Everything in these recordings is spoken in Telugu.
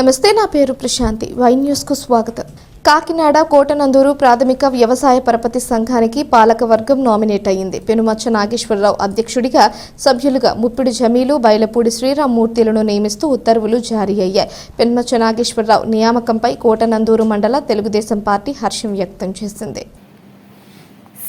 నమస్తే నా పేరు ప్రశాంతి. వై న్యూస్కు స్వాగతం. కాకినాడ కోటనందూరు ప్రాథమిక వ్యవసాయ పరపతి సంఘానికి పాలకవర్గం నామినేట్ అయింది పెనుమచ్చ నాగేశ్వరరావు అధ్యక్షుడిగా సభ్యులుగా ముప్పిడి జమీలు బైలపూడి శ్రీరామ్మూర్తిలను నియమిస్తూ ఉత్తర్వులు జారీ అయ్యాయి. పెనుమచ్చ నాగేశ్వరరావు నియామకంపై కోటనందూరు మండల తెలుగుదేశం పార్టీ హర్షం వ్యక్తం చేసింది.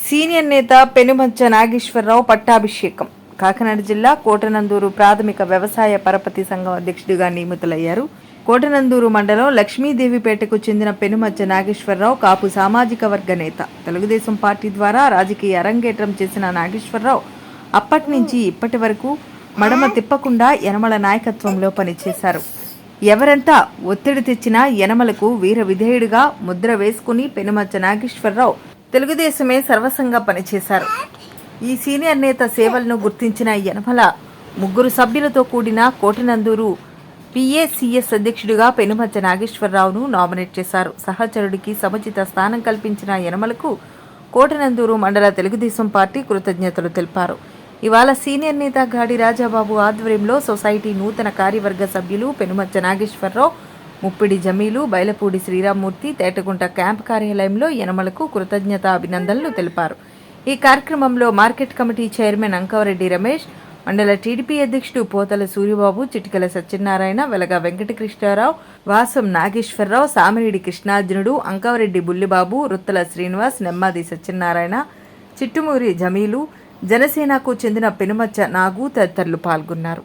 సీనియర్ నేత పెనుమచ్చ నాగేశ్వరరావు పట్టాభిషేకం. కాకినాడ జిల్లా కోటనందూరు ప్రాథమిక వ్యవసాయ పరపతి సంఘం అధ్యక్షుడిగా నియమితులయ్యారు. కోటనందూరు మండలం లక్ష్మీదేవిపేటకు చెందిన పెనుమచ్చ నాగేశ్వరరావు కాపు సామాజిక వర్గ నేత. తెలుగుదేశం పార్టీ ద్వారా రాజకీయ అరంగేట్రం చేసిన నాగేశ్వరరావు అప్పటి నుంచి ఇప్పటి వరకు మడమ తిప్పకుండా యనమల నాయకత్వంలో పనిచేశారు. ఎవరెంత ఒత్తిడి తెచ్చినా యనమలకు వీర విధేయుడిగా ముద్ర వేసుకుని పెనుమచ్చ నాగేశ్వరరావు తెలుగుదేశమే సర్వసంగా పనిచేశారు. ఈ సీనియర్ నేత సేవలను గుర్తించిన యనమల ముగ్గురు సభ్యులతో కూడిన కోటనందూరు పిఏసీఎస్ అధ్యక్షుడిగా పెనుమచ్చ నాగేశ్వరరావును నామినేట్ చేశారు. సహచరుడికి సముచిత స్థానం కల్పించిన యనమలకు కోటనందూరు మండల తెలుగుదేశం పార్టీ కృతజ్ఞతలు తెలిపారు. ఇవాళ సీనియర్ నేత గాడి రాజాబాబు ఆధ్వర్యంలో సొసైటీ నూతన కార్యవర్గ సభ్యులు పెనుమచ్చ నాగేశ్వరరావు ముప్పిడి జమీలు బైలపూడి శ్రీరామ్మూర్తి తేటగుంట క్యాంప్ కార్యాలయంలో యనమలకు కృతజ్ఞత అభినందనలు తెలిపారు. ఈ కార్యక్రమంలో market committee chairman Ankavareddy Ramesh మండల టీడీపీ అధ్యక్షుడు పోతల సూర్యబాబు చిటికల సత్యనారాయణ వెలగ వెంకటకృష్ణారావు వాసం నాగేశ్వరరావు సామిరెడ్డి కృష్ణార్జునుడు అంకవరెడ్డి బుల్లిబాబు రుత్తల శ్రీనివాస్ నెమ్మాది సత్యనారాయణ చిట్టుమూరి జమీలు జనసేనకు చెందిన పెనుమచ్చ నాగు తదితరులు పాల్గొన్నారు.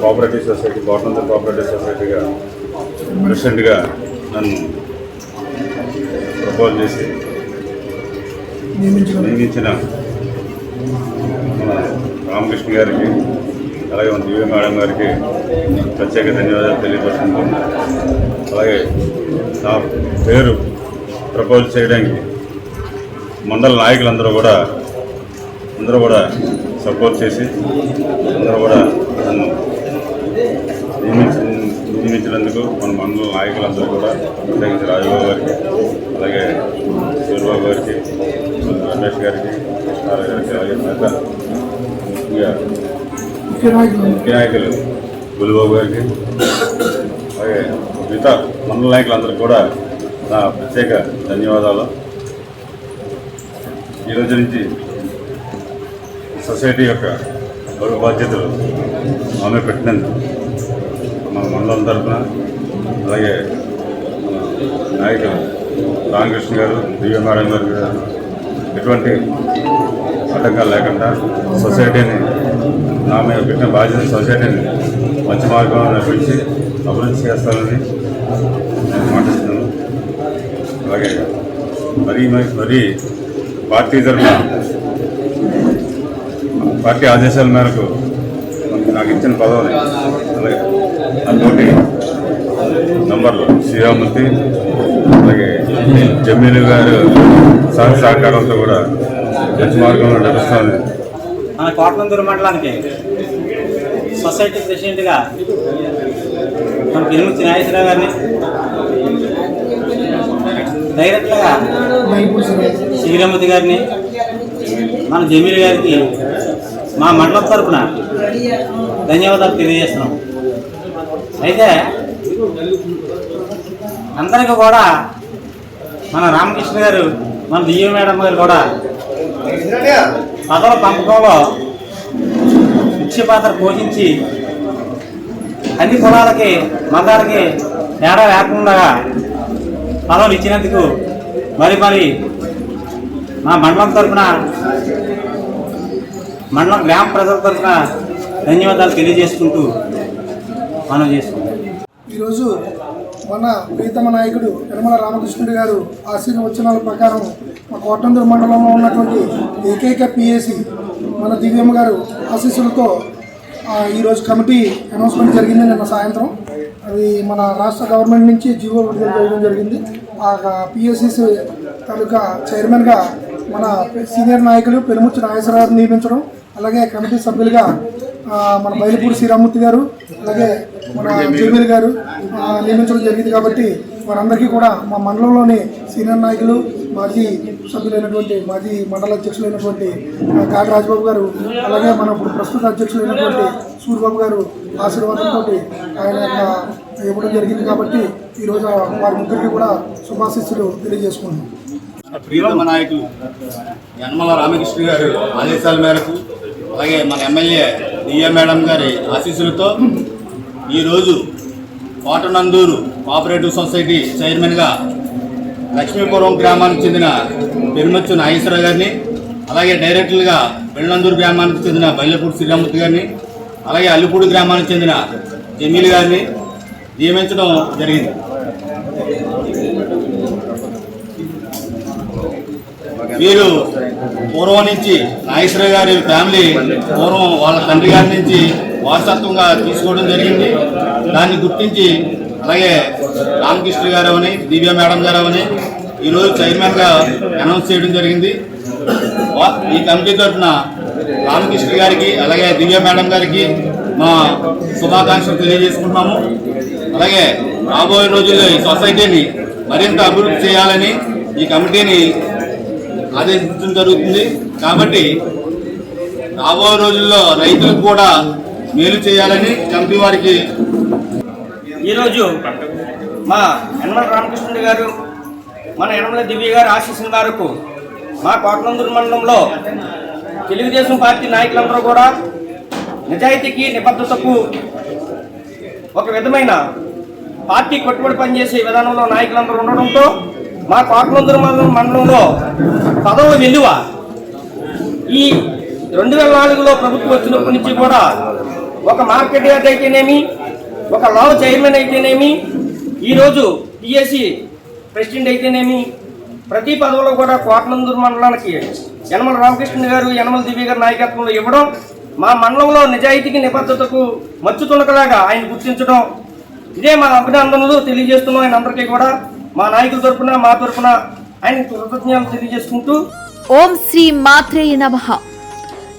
కోఆపరేటివ్ సొసైటీ గవర్నమెంట్ కోఆపరేటివ్ సొసైటీగా ప్రెసిడెంట్గా నన్ను ప్రపోజ్ చేసి నియమించిన రామకృష్ణ గారికి అలాగే మన దివ్య మేడం గారికి ప్రత్యేక ధన్యవాదాలు తెలియపరుచుకుంటున్నాను అలాగే నా పేరు ప్రపోజ్ చేయడానికి మండల నాయకులందరూ కూడా అందరూ కూడా సపోర్ట్ చేసి అందరూ కూడా నన్ను నియమించి నియమించినందుకు మన మండల నాయకులందరూ కూడా ప్రత్యేకించి రాజబాబు గారికి అలాగే సూర్యబాబు గారికి రమేష్ గారికి కృష్ణారావు గారికి అలాగే మిగతా ముఖ్యంగా ముఖ్య నాయకులు గురుబాబు గారికి. అలాగే మిగతా మండల నాయకులందరికీ కూడా నా ప్రత్యేక ధన్యవాదాలు. ఈ రోజు నుంచి సొసైటీ యొక్క గౌరవ బాధ్యతలు ఆమె పెట్టినందుకు మన మండలం తరఫున అలాగే నాయకులు రామకృష్ణ గారు దివ్య మేడం గారు ఎటువంటి ఆటంకాలు లేకుండా సొసైటీని నా మీద పెట్టిన బాధ్యత సొసైటీని మంచి మార్గంలో నడిపించి అభివృద్ధి చేస్తానని నేను మాటిస్తున్నాను. అలాగే మరీ మరి పార్టీ తరఫున పార్టీ ఆదేశాల మేరకు నాకు ఇచ్చిన పదవిని అలాగే అతోటి నంబర్లు శ్రీరామూర్తి అలాగే జమీలు గారు సహజ సహకారంతో కూడా మంచి మార్గంలో నడుస్తుంది మన కోటలందూరు మండలానికి సొసైటీ ప్రెసిడెంట్గా మన పిలుముచ్చి నాగేశ్వరరావు గారిని డైరెక్ట్గా శ్రీరామతి గారిని మన జమీలు గారికి మా మండలం తరపున ధన్యవాదాలు తెలియజేస్తున్నాం. అయితే అందరికీ కూడా మన రామకృష్ణ గారు మన దియ్య మేడం గారు కూడా పదవుల పంపకంలో ముఖ్య పాత్ర పోషించి అన్ని కులాలకి మతాలకి తేడా లేకుండా పదవులు ఇచ్చినందుకు మరి మరి మా మండలం తరఫున మండలం గ్రామ ప్రజల తరఫున ధన్యవాదాలు తెలియజేసుకుంటూ మనం చేసుకుంటాం ఈరోజు మన ప్రీతమ నాయకుడు నిర్మల రామకృష్ణుడు గారు ఆశీర్వచనాల ప్రకారం మా కోటందూరు మండలంలో ఉన్నటువంటి ఏకైక పిఏసి మన దివ్యమ్మ గారు ఆశీస్సులతో ఈరోజు కమిటీ అనౌన్స్మెంట్ జరిగింది నిన్న సాయంత్రం. అది మన రాష్ట్ర గవర్నమెంట్ నుంచి జీవో విడుదల చేయడం జరిగింది. ఆ పిఎస్సిసి తాలూకా చైర్మన్గా మన సీనియర్ నాయకులు పెనుముచ్చు నాగేశ్వరరావు నియమించడం అలాగే కమిటీ సభ్యులుగా మన బయలుపూడి శ్రీరామూర్తి గారు అలాగే మన జేబీల్ గారు ఆ, నియమించడం జరిగింది కాబట్టి వారందరికీ కూడా మా మండలంలోని సీనియర్ నాయకులు మాజీ సభ్యులైనటువంటి మాజీ మండల అధ్యక్షులైనటువంటి కాక రాజబాబు గారు అలాగే మన ఇప్పుడు ప్రస్తుత అధ్యక్షులైనటువంటి సూర్యబాబు గారు ఆశీర్వాదంతో ఆయన యొక్క ఇవ్వడం జరిగింది కాబట్టి ఈరోజు వారి ముగ్గురికి కూడా శుభాశిస్సులు తెలియజేసుకుంటున్నాం. ప్రియతమ నాయకులు యనమల రామకృష్ణ గారు ఆదేశాల మేరకు అలాగే మన ఎమ్మెల్యే దియ్య మేడం గారి ఆశీస్సులతో ఈరోజు కోటనందూరు కోఆపరేటివ్ సొసైటీ చైర్మన్గా లక్ష్మీపురం గ్రామానికి చెందిన పెరుమచ్చు నాగేశ్వరరావు గారిని అలాగే డైరెక్టర్గా బెళ్ళందూరు గ్రామానికి చెందిన బయలపూడి శ్రీరామూర్తి గారిని అలాగే అల్లిపూడి గ్రామానికి చెందిన జమీల్ గారిని నియమించడం జరిగింది. వీరు పూర్వం నుంచి నాగేశ్వర గారి ఫ్యామిలీ పూర్వం వాళ్ళ తండ్రి గారి నుంచి వారసత్వంగా తీసుకోవడం జరిగింది. దాన్ని గుర్తించి అలాగే రామకృష్ణ గారు అవని దివ్య మేడం గారు అవని ఈరోజు చైర్మన్గా అనౌన్స్ చేయడం జరిగింది. ఈ కమిటీ తరఫున రామకృష్ణ గారికి అలాగే దివ్య మేడం గారికి మా శుభాకాంక్షలు తెలియజేసుకుంటున్నాము. అలాగే రాబోయే రోజుల్లో ఈ సొసైటీని మరింత అభివృద్ధి చేయాలని ఈ కమిటీని ఆదేశించడం జరుగుతుంది. కాబట్టి రాబోయే రోజుల్లో రైతులకు కూడా మేలు చేయాలని కమిటీ వారికి ఈరోజు మా యనమల రామకృష్ణుడి గారు మన యనమల దివ్య గారు ఆశీస్సుల మేరకు మా కోటనందూరు మండలంలో తెలుగుదేశం పార్టీ నాయకులందరూ కూడా నిజాయితీకి నిబద్ధతకు ఒక విధమైన పార్టీ కట్టుబడి పనిచేసే విధానంలో నాయకులందరూ ఉండడంతో మా కోటనందూరు మండలం మండలంలో పదవుల విలువ ఈ రెండు వేల నాలుగులో ప్రభుత్వం వచ్చినప్పటి నుంచి కూడా ఒక మార్కెట్ యార్డ్ అయితేనేమి ఒక లా చైర్మన్ అయితేనేమి ఈరోజు టిఎస్సి ప్రెసిడెంట్ అయితేనేమి ప్రతి పదవిలో కూడా కోటనందూరు మండలానికి యనమల రామకృష్ణ గారు యనమల దివ్య గారి నాయకత్వంలో ఇవ్వడం మా మండలంలో నిజాయితీకి నిబద్ధతకు మచ్చుతునకలాగా ఆయన గుర్తించడం ఇదే మా అభినందనలు తెలియజేస్తున్నాం ఆయన అందరికీ కూడా. మా నాయకుల తరపున మా తరపున ఆయన కృతజ్ఞతలు తెలియజేసుకుంటూ. ఓం శ్రీ మాత్రేయ నమః.